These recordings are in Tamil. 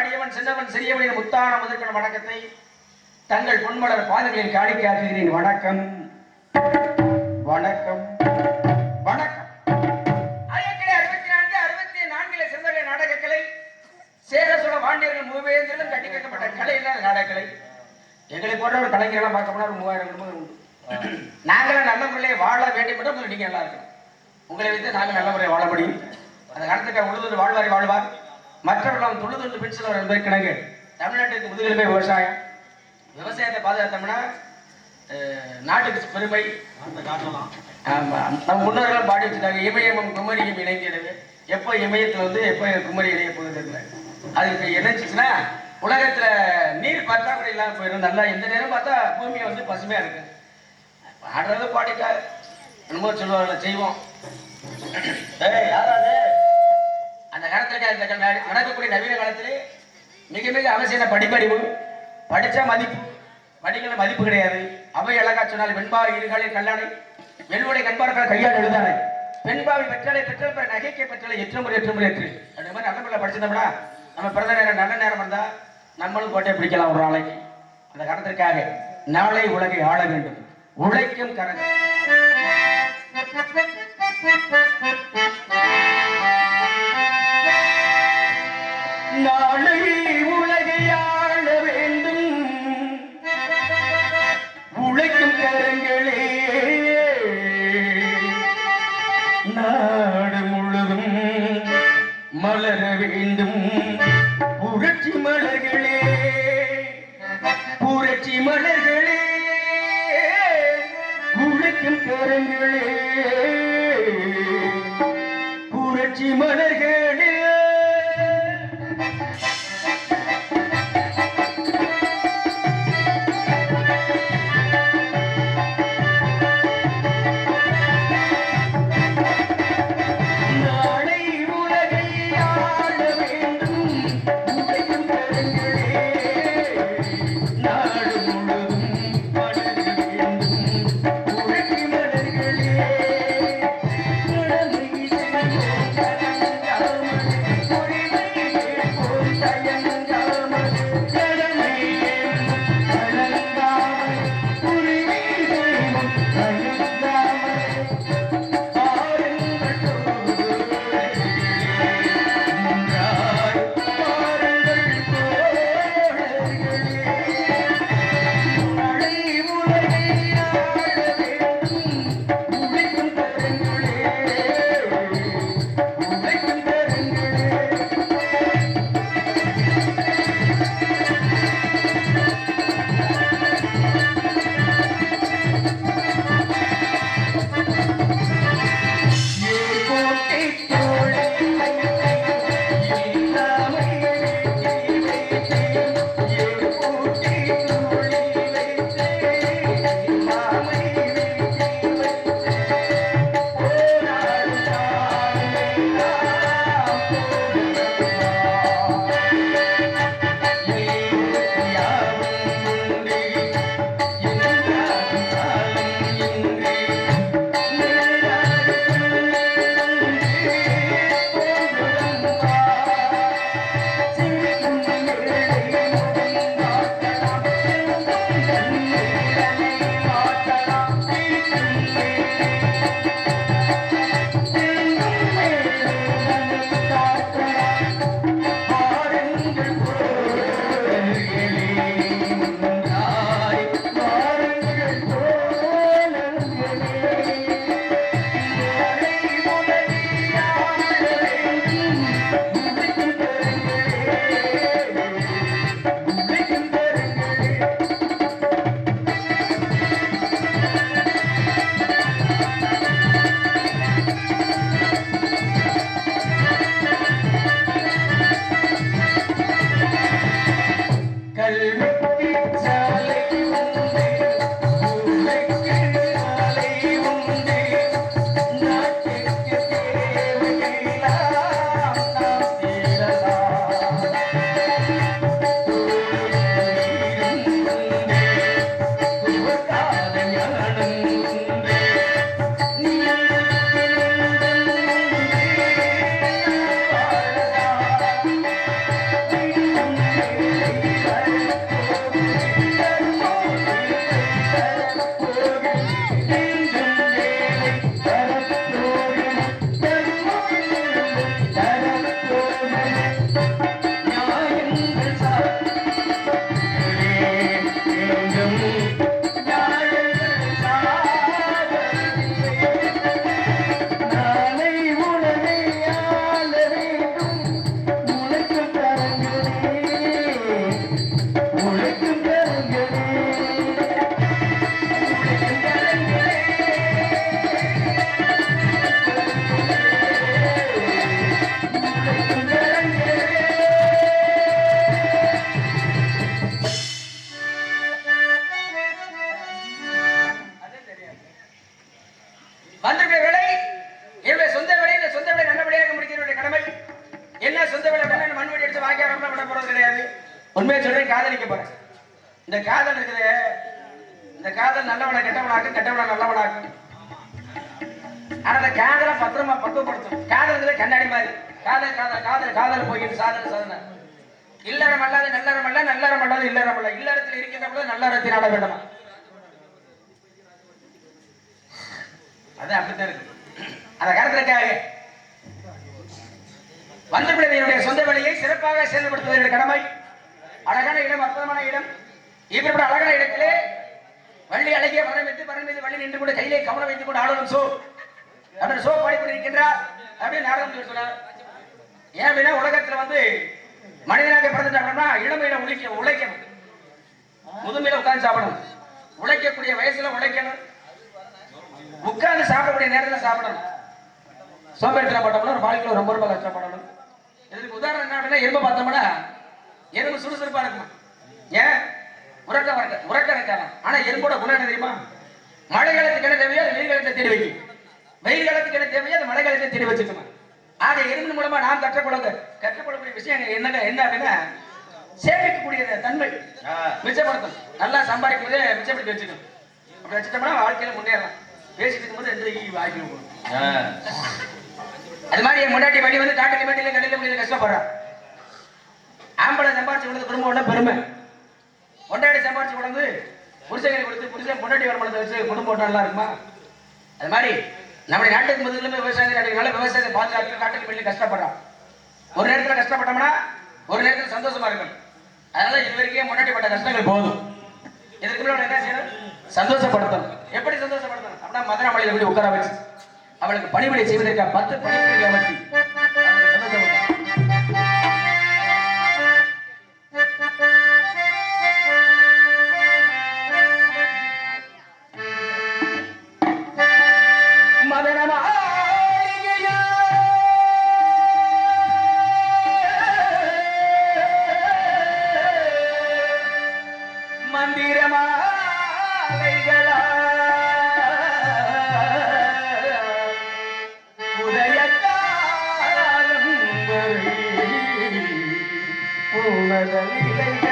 அடியவன் சின்னவன் சிறியவனின் முத்தான முதற்கன வணக்கத்தை தங்கள் பொன்மலர் பாதங்களில் காணிக்கையாக்குகிறேன். வணக்கம். வணக்கம். வணக்கம். ஆயிரத்தி அறுபத்தி நான்கு அறுபத்தி நான்கில சிறந்த நாடகக்கலை சேர சோழ பாண்டியர்கள் மூவேந்திரம் கட்டி வைக்கப்பட்ட கலை இல்லாத நாடகக்கலை. எங்களை போன்ற ஒரு கலைஞரெல்லாம் பார்க்க போனா ஒரு மூவாயிரம் குடும்பங்கள் உண்டு. நாங்களும் நல்ல முறையிலே வாழ வேண்டும் என்று உங்களுக்கு நீங்க நல்லா இருக்கணும் உங்களை வைத்து நாங்கள் நல்ல முறையை வாழ முடியும். அந்த காலத்துக்கு உழுது வாழ்வாரி வாழ்வார். மற்றவர்களும் தொழுதுண்டு பின்சலவர் என்பதற்கிணங்க தமிழ்நாட்டுக்கு முதுகெலும்பே விவசாயம். விவசாயத்தை பாதுகாத்தோம்னா நாட்டுக்கு பெருமை. அந்த நம்ம முன்னோர்கள் பாடி வச்சிருக்காங்க இமயமும் குமரியும் இணைந்தது எப்போ இமயத்தில் வந்து எப்போ குமரி இணைய போகுது அதுக்கு இணைச்சிச்சுன்னா உலகத்துல நீர் பற்றாக்குறை இல்லாமல் போயிடும். நல்லா எந்த நேரம் பார்த்தா பூமியை வந்து பசுமையா இருக்கு. பாடுறது பாடிட்டா என்னமோ சொல்லுவார்கள் செய்வோம். நடக்கக்கூடிய நவீன காலத்திலே மிக மிக அவசியம் படிப்பறிவு படித்த மதிப்பு படிக்கிற மதிப்பு கிடையாது. அவை அழகா சொன்னால் வெண்பாவை இருகாலில் கல்லானை வெள்ளுடைய கண்பார்கள் கையால் எழுதானே. பெண்பாவை பெற்றாலே பெற்றால் பிற நகைக்கை பெற்றாலே எட்டு முறை எட்டு முறை எட்டு அந்த மாதிரி நல்ல பிள்ளை படிச்சிருந்தோம்னா நம்ம பிறந்த நேரம் நல்ல நேரம் வந்தால் நம்மளும் கோட்டை பிடிக்கலாம் ஒரு நாளைக்கு. அந்த காரணத்திற்காக நாளை உலகை ஆள வேண்டும். உழைக்கும் கரங்கள் நாளை உலகை வேண்டும். உழைக்கும் கரங்களே. நாடு முழுதும் மலர வேண்டும். புரட்சி மலர்களே. புரட்சி மலர்களே. உழைக்கும் கரங்களே. புரட்சி மலர்களே. வந்தபிள்ளையுடைய சொந்த வேலையை சிறப்பாக செயல்படுத்துவதற்கு கடமை. அழகான இடம் அற்புதமான இடம். இப்படிப்பட்ட அழகான இடத்திலே வள்ளி அழகிய மரம் வைத்து மரம் மீது வள்ளி நின்று கொண்டு கையிலே கவனம் வைத்துக் கொண்டு ஆளுநர் சோ. அப்படின்னு சோ பாடிக்கொண்டிருக்கின்றார் அப்படின்னு நாடகம் சொல்லி சொன்னார். ஏன் அப்படின்னா உலகத்துல வந்து மனிதனாக பிறந்துட்டாங்கன்னா இடம் உழைக்க உழைக்கணும். முதுமையில உட்கார்ந்து சாப்பிடணும். உழைக்கக்கூடிய வயசுல உழைக்கணும். உட்கார்ந்து சாப்பிடக்கூடிய நேரத்தில் சாப்பிடணும். சோம்பேறித்தனம் பட்டோம்னா ஒரு வாழ்க்கையில் ரொம்ப ரொம்ப கஷ்டப்படணும். இதுக்கு உதாரணம் என்ன அப்படின்னா எறும்பை பார்த்தோம்னா எறும்பு சுறுசுறுப்பா இருக்கும்? ஏன் உறக்க வரக்க உறக்க இருக்காங்க ஆனா எறும்போட குணம் என்ன தெரியுமா? மழை காலத்துக்கு என்ன தேவையோ அது வெயில் காலத்தை தேடி வைக்கும். வெயில் காலத்துக்கு என்ன தேவையோ அது மழை காலத்தை தேடி வச்சுக்கணும். ஆக எறும்பின் மூலமா நாம் கற்றுக்கொள்ள கற்றுக்கொள்ளக்கூடிய விஷயம் என்னங்க என்ன அப்படின்னா சேமிக்கக்கூடிய தன்மை. ஆ. மிச்சப்படுத்தணும். நல்லா சம்பாதிக்கும் போதே மிச்சப்படுத்தி வச்சுக்கணும். அப்படி வச்சுட்டோம்னா வாழ்க்கையில முன்னேறலாம். பேசிட்டு இருக்கும்போது போகணும் ஆ. அது மாதிரி என் முன்னாடி வழி வந்து காட்டுக்கு மேட்டில கடையில் முடியல கஷ்டப்படுறான் ஆம்பளை சம்பாரிச்சு கொடுத்து குடும்பம் ஒண்ணு பெருமை. பொண்டாடி சம்பாரிச்சு கொடுத்து புருஷங்களை கொடுத்து புருஷன் பொண்டாட்டி வருமானத்தை வச்சு குடும்பம் ஒண்ணு நல்லா இருக்குமா? அது மாதிரி நம்முடைய நாட்டுக்கு முதலுமே விவசாயத்தை கிடைக்கிறனால விவசாயத்தை பாதுகாத்து காட்டுக்கு வெளியே கஷ்டப்படுறான். ஒரு நேரத்தில் கஷ்டப்பட்டோம்னா ஒரு நேரத்தில் சந்தோஷமா இருக்கணும். அதனால இது வரைக்கும் முன்னாடி பட்ட கஷ்டங்கள் போதும். இதற்கு என்ன செய்யணும்? சந்தோஷப்படுத்தணும். எப்படி சந்தோஷப்படுத்தணும்? அப்படின்னா மதுரை மலையில் போய் உட்கார வச்சு. அவளுக்கு பணிவிடை செய்வதற்காக பத்து பணிபுரிய அமர்த்தி. மந்திரமாலைகளா உனதலிலைகளா.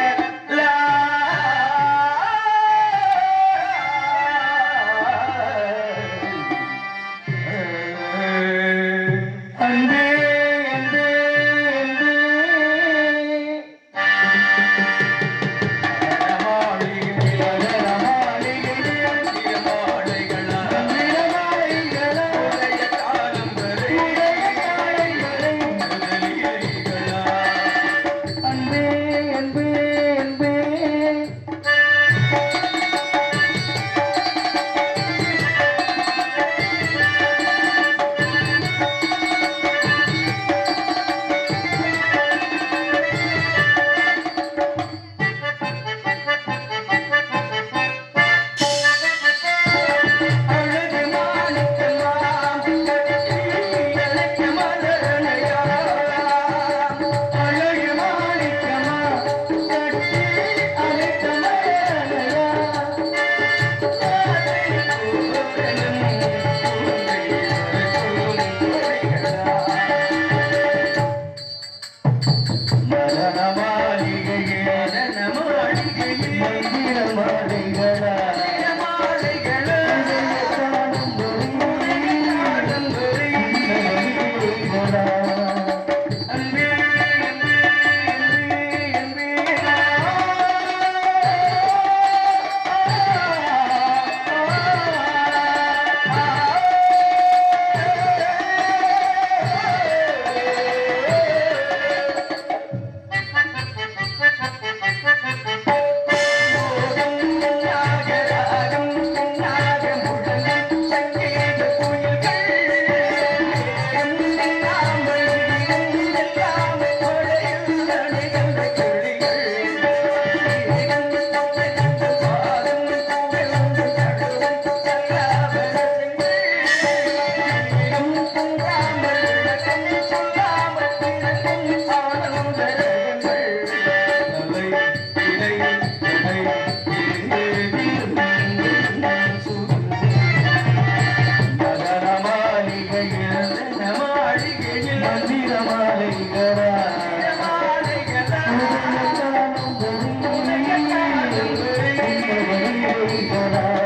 Maria.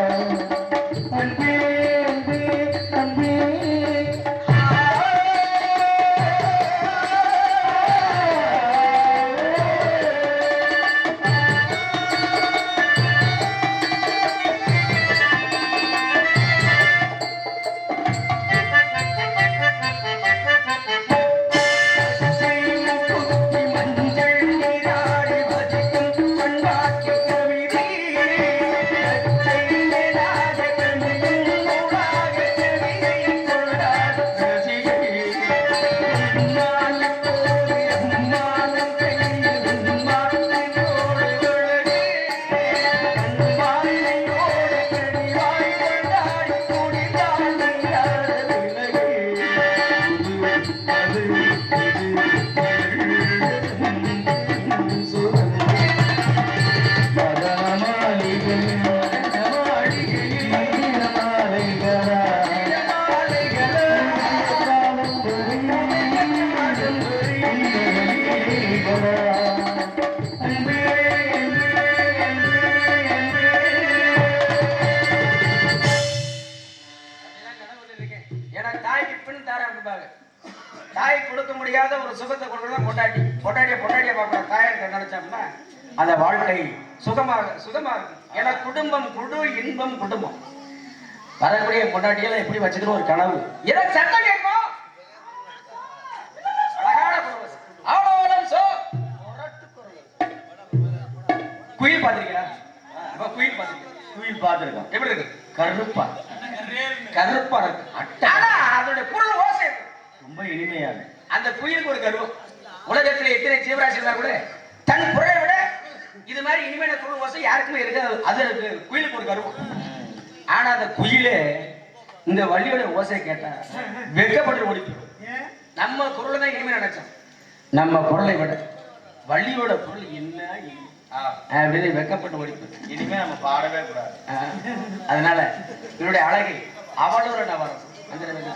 வாழ்க்கை சுகமாக சுகமா இருக்கும் ஏன்னா குடும்பம் குடு இன்பம் குடும்பம். வரக்கூடிய பொண்டாட்டியெல்லாம் எப்படி வச்சுக்கணும்? ஒரு கனவு. இதை சத்தம் கேட்கும் அழகான குடும்பம். சோ. குயில் பாத்திருக்கீங்களா அப்ப குயில் பாத்திருக்கீங்க குயில் பார்த்துருக்கோம். எப்படி இருக்கு? கருப்பா. கருப்பா இருக்கு. அதோட குரல் ஓசை. ரொம்ப இனிமையான அந்த குயிலுக்கு ஒரு கர்வம். உலகத்துல எத்தனை ஜீவராசி இருந்தா கூட தன் குரலை விட இது மாதிரி இனிமையான குரல் ஓசை யாருக்குமே இருக்காது. அது குயிலுக்கு ஒரு கர்வம். ஆனா அந்த குயிலே இந்த வள்ளியோட ஓசையை கேட்டா வெட்கப்பட்டு ஓடி போயிடும். நம்ம குரலை தான் இனிமே நினைச்சோம். நம்ம குரலை விட வள்ளியோட குரல் என்ன. அப்படின்னு வெட்கப்பட்டு ஓடி போயிடும். இனிமே நம்ம பாடவே கூடாது. அதனால இவருடைய அழகை அவளோட நவரம். அந்த நிலையில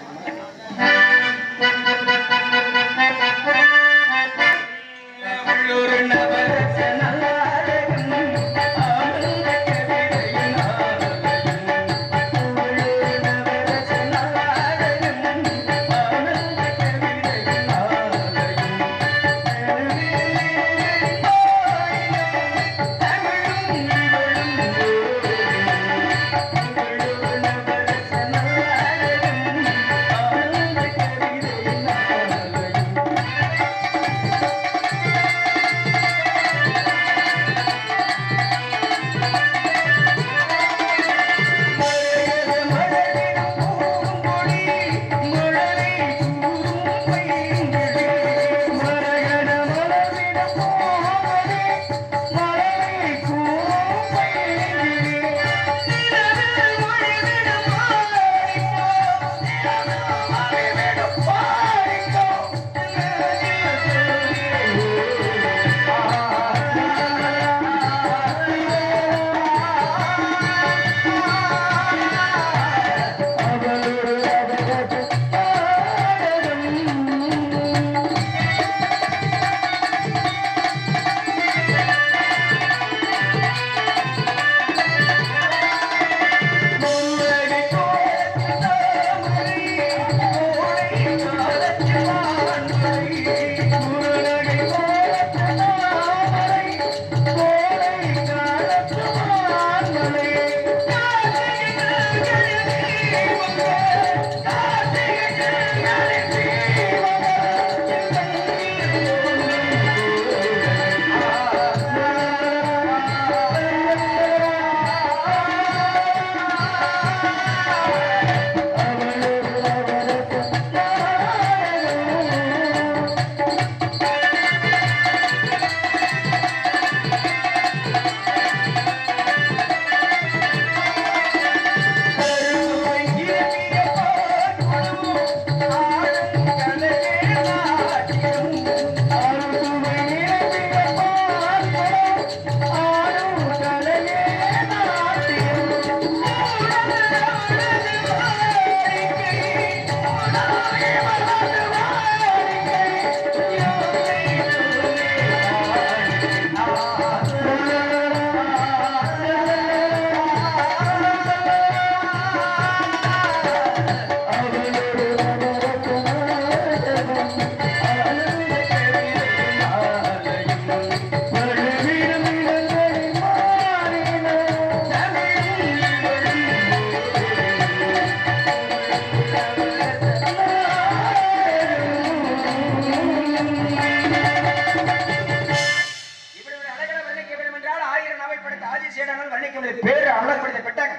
பேரு அழகுபடுத்த பெட்டாங்க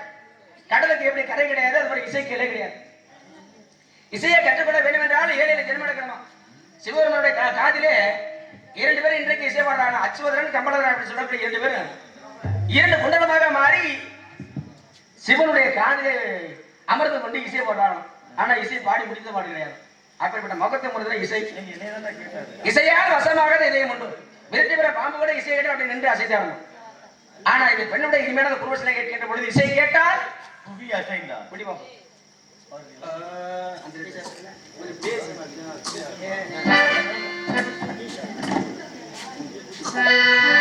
கடலுக்கு எப்படி கரை கிடையாது அது மாதிரி இசைக்கு இலை கிடையாது. இசையை கற்றுக்கொள்ள வேண்டும் என்றால் ஏழையில ஜென்மம் எடுக்கணுமா சிவபெருமனுடைய காதிலே இரண்டு பேரும் இன்றைக்கு இசை பாடுறாங்க. அச்சுவதரன் கம்பளதரன் அப்படி சொல்லக்கூடிய இரண்டு பேரும் இரண்டு குண்டலமாக மாறி சிவனுடைய காதிலே அமர்ந்து கொண்டு இசை போடுறாங்க ஆனா இசை பாடி முடித்த பாடு கிடையாது. அப்படிப்பட்ட முகத்தை முழுதுல இசை. இசையால் வசமாக இதயம் உண்டு. விரட்டி பெற பாம்பு கூட இசை கேட்டு அப்படி நின்று அசைத்தாடணும் ஆனா இது பெண்ணுடைய இனிமேல் அந்த குருவசனை கேட்கின்ற பொழுது இசை கேட்டால் புவி அசைந்தா பிடிவோம் Yeah.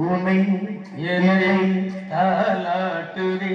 உமை என்னை தாலாட்டுதே.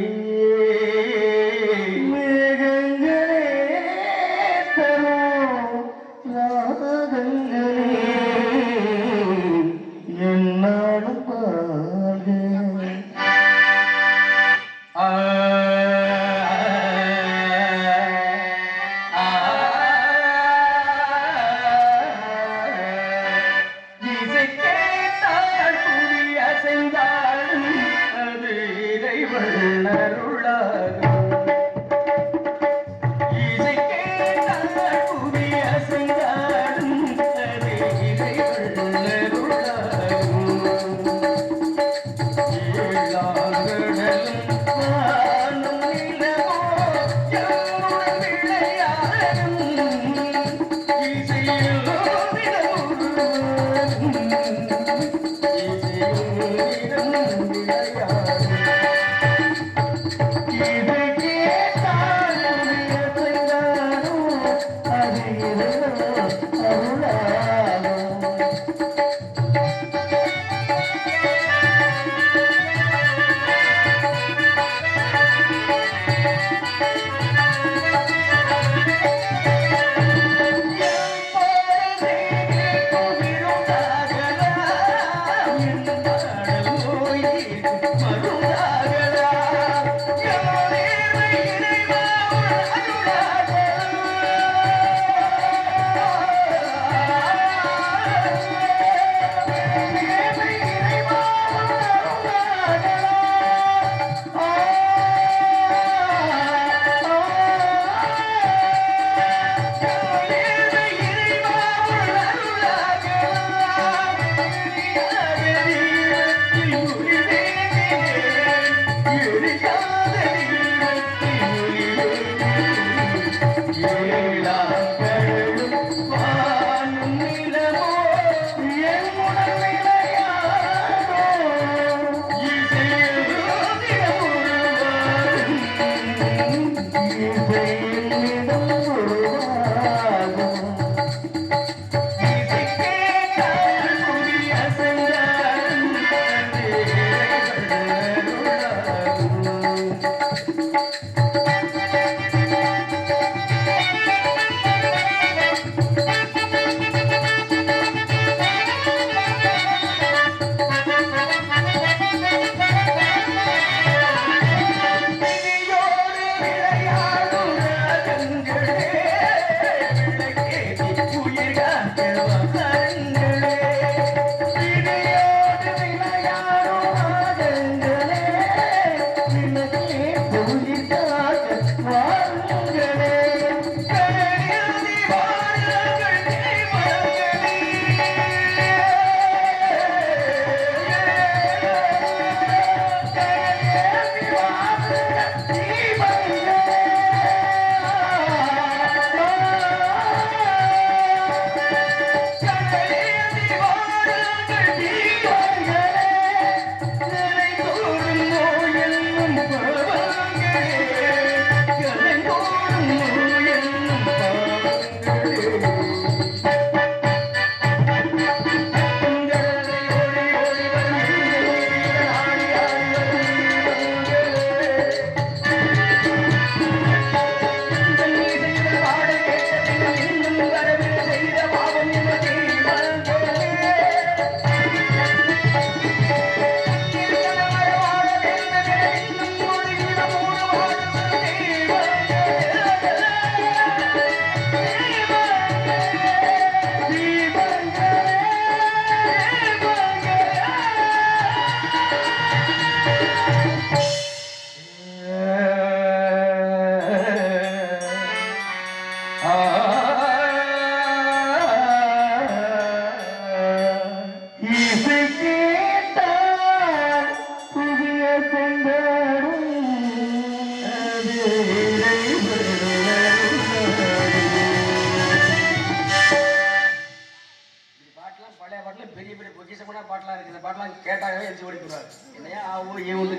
பெரிய பெரிய பொக்கிசமான பாட்டெலாம் இருக்குது. இந்த பாட்டெலாம் எழுதி எரிச்சு ஓடிக்கிறாரு என்னையா ஆவும் ஏன் ஒன்று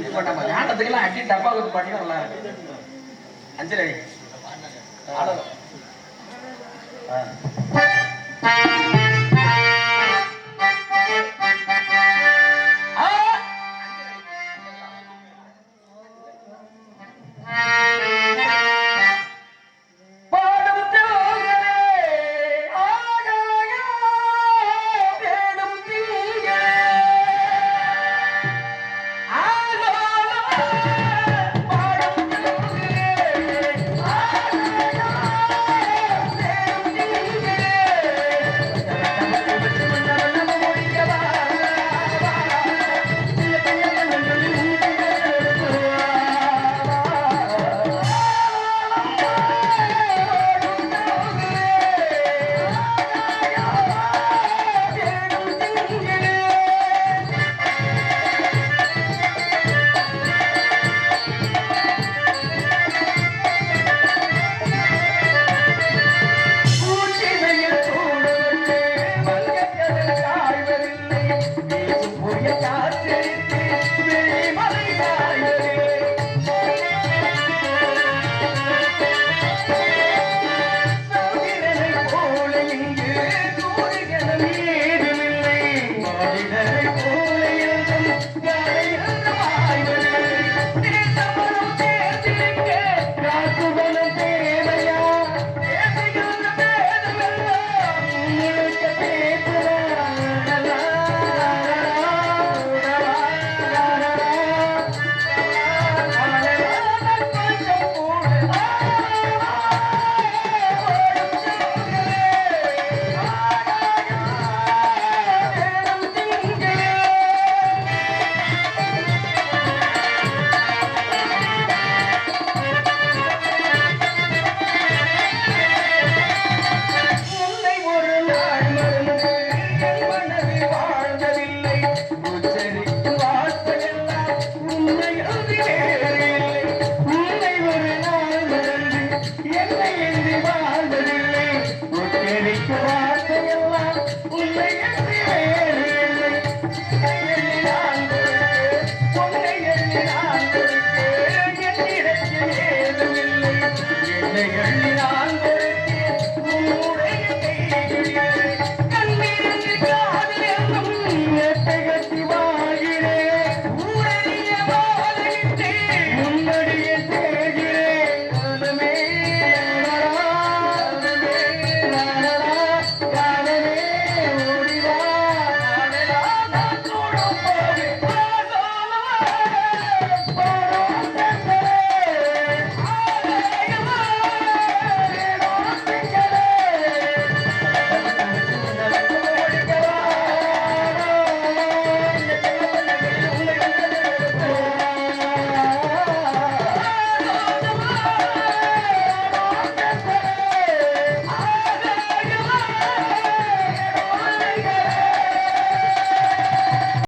இப்போ நம்ம காண்டத்துக்கெல்லாம் அடி டப்பா ஒரு பாட்டு நல்லா இருக்கு அஞ்சலி ஆ.